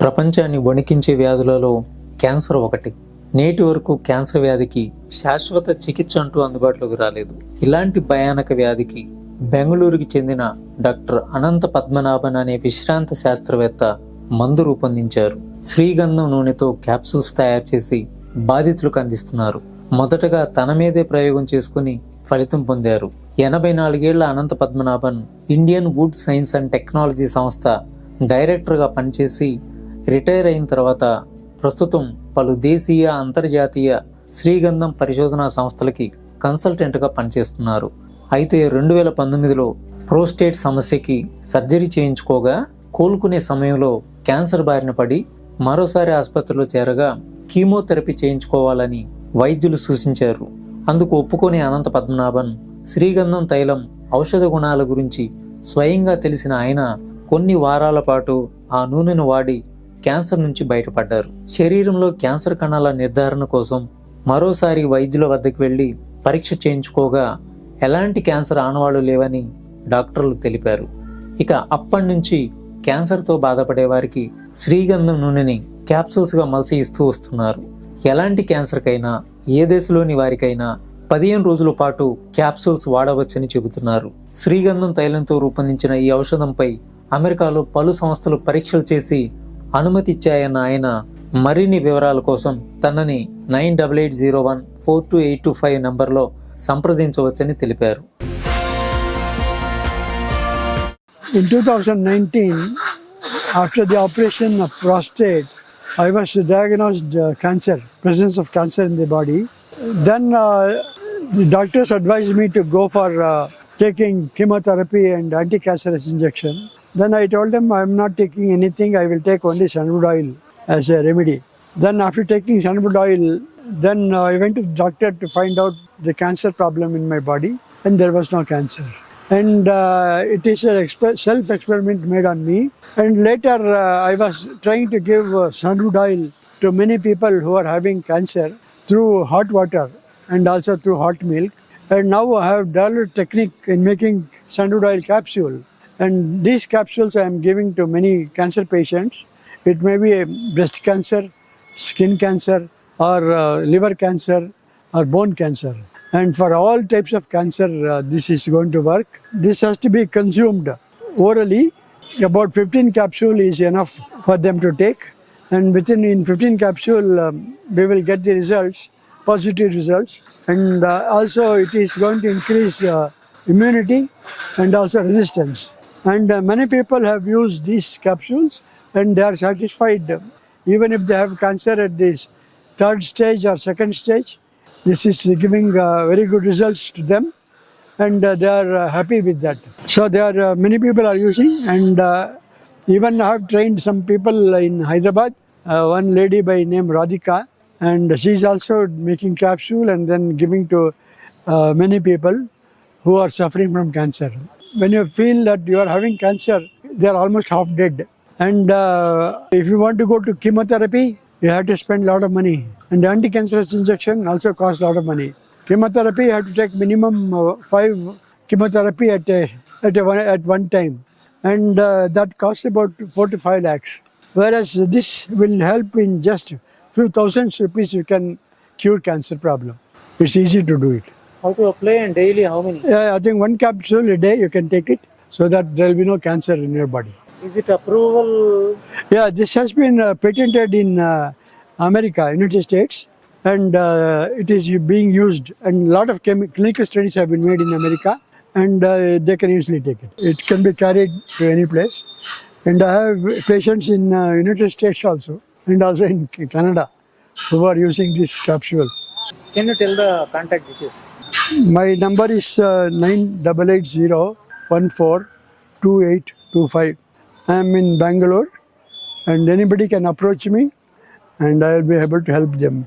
ప్రపంచాన్ని వణికించే వ్యాధులలో క్యాన్సర్ ఒకటి. నేటి వరకు క్యాన్సర్ వ్యాధికి శాశ్వత చికిత్స అంటూ అందుబాటులోకి రాలేదు. ఇలాంటి భయానక వ్యాధికి బెంగళూరుకి చెందిన డాక్టర్ అనంత పద్మనాభన్ అనే విశ్రాంత శాస్త్రవేత్త మందు రూపొందించారు. శ్రీగంధం నూనెతో క్యాప్సూల్స్ తయారు చేసి బాధితులకు అందిస్తున్నారు. మొదటగా తన మీదే ప్రయోగం చేసుకుని ఫలితం పొందారు. ఎనభై నాలుగేళ్ళ Ananta Padmanabhan Indian wood science and technology సంస్థ డైరెక్టర్గా పనిచేసి రిటైర్ అయిన తర్వాత ప్రస్తుతం పలు దేశీయ అంతర్జాతీయ శ్రీగంధం పరిశోధనా సంస్థలకి కన్సల్టెంట్గా పనిచేస్తున్నారు. అయితే రెండు వేల పంతొమ్మిదిలో ప్రోస్టేట్ సమస్యకి సర్జరీ చేయించుకోగా కోలుకునే సమయంలో క్యాన్సర్ బారిన పడి మరోసారి ఆసుపత్రిలో చేరగా కీమోథెరపీ చేయించుకోవాలని వైద్యులు సూచించారు. అందుకు ఒప్పుకొని అనంత పద్మనాభన్ శ్రీగంధం తైలం ఔషధ గుణాల గురించి స్వయంగా తెలిసిన ఆయన కొన్ని వారాల పాటు ఆ నూనెను వాడి క్యాన్సర్ నుంచి బయటపడ్డారు. శరీరంలో క్యాన్సర్ కణాల నిర్ధారణ కోసం మరోసారి వైద్యుల వద్దకు వెళ్ళి పరీక్ష చేయించుకోగా ఎలాంటి క్యాన్సర్ ఆనవాళ్ళు లేవని డాక్టర్లు తెలిపారు. ఇక అప్పటి నుంచి క్యాన్సర్తో బాధపడే వారికి శ్రీగంధం నూనెని క్యాప్సూల్స్గా మలసి ఇస్తూ వస్తున్నారు. ఎలాంటి క్యాన్సర్కైనా ఏ దేశంలోని వారికైనా పదిహేను రోజుల పాటు క్యాప్సూల్స్ వాడవచ్చని చెబుతున్నారు. శ్రీగంధం తైలంతో రూపొందించిన ఈ ఔషధంపై అమెరికాలో పలు సంస్థలు పరీక్షలు చేసి అనుమతిచ్చాయన్న ఆయన మరిన్ని వివరాల కోసం తనని nine double eight zero one four two eight two five నంబర్లో సంప్రదించవచ్చని తెలిపారు. In two thousand nineteen after the operation of prostate I was diagnosed cancer presence of cancer in the body then the doctors advise me to go for taking chemotherapy and anti cancerous injection Then I told them I'm not taking anything. I will take only sandalwood oil as a remedy. Then after taking sandalwood oil, then uh, I went to the doctor to find out the cancer problem in my body, and there was no cancer and uh, it is a self experiment made on me. And later, uh, I was trying to give uh, sandalwood oil to many people who are having cancer through hot water and also through hot milk. And now I have developed technique in making sandalwood oil capsule. And these capsules I am giving to many cancer patients. It may be a breast cancer, skin cancer, or uh, liver cancer, or bone cancer. And for all types of cancer, uh, this is going to work. This has to be consumed orally. About 15 capsule is enough for them to take. And within in 15 capsule, um, we will get the results, positive results. And uh, also it is going to increase uh, immunity and also resistance. And uh, many people have used these capsules and they are satisfied even if they have cancer at this third stage or second stage. This is giving uh, very good results to them, and uh, they are uh, happy with that. So there are uh, many people are using, and uh, even I have trained some people in Hyderabad. Uh, one lady by name Radhika, and she is also making capsule and then giving to many people who are suffering from cancer. When you feel that you are having cancer, they are almost half dead. And uh, if you want to go to chemotherapy, you have to spend a lot of money. And anti-cancerous injection also costs a lot of money. Chemotherapy, you have to take minimum uh, five chemotherapy at a, at a one, at one time, and uh, that costs about four to five lakhs. Whereas this will help in just few thousands rupees. You can cure cancer problem. It's easy to do it. How to apply and daily how many? Yeah, I think one capsule a day you can take it so that there will be no cancer in your body. Is it approval? Yeah, this has been uh, patented in uh, America, United States, and uh, it is being used. And a lot of clinical studies have been made in America, and uh, they can easily take it. It can be carried to any place. And I have patients in uh, United States also, and also in Canada, who are using this capsule. Can you tell the contact details? My number is uh, 9880142825. I am in Bangalore and anybody can approach me and I will be able to help them.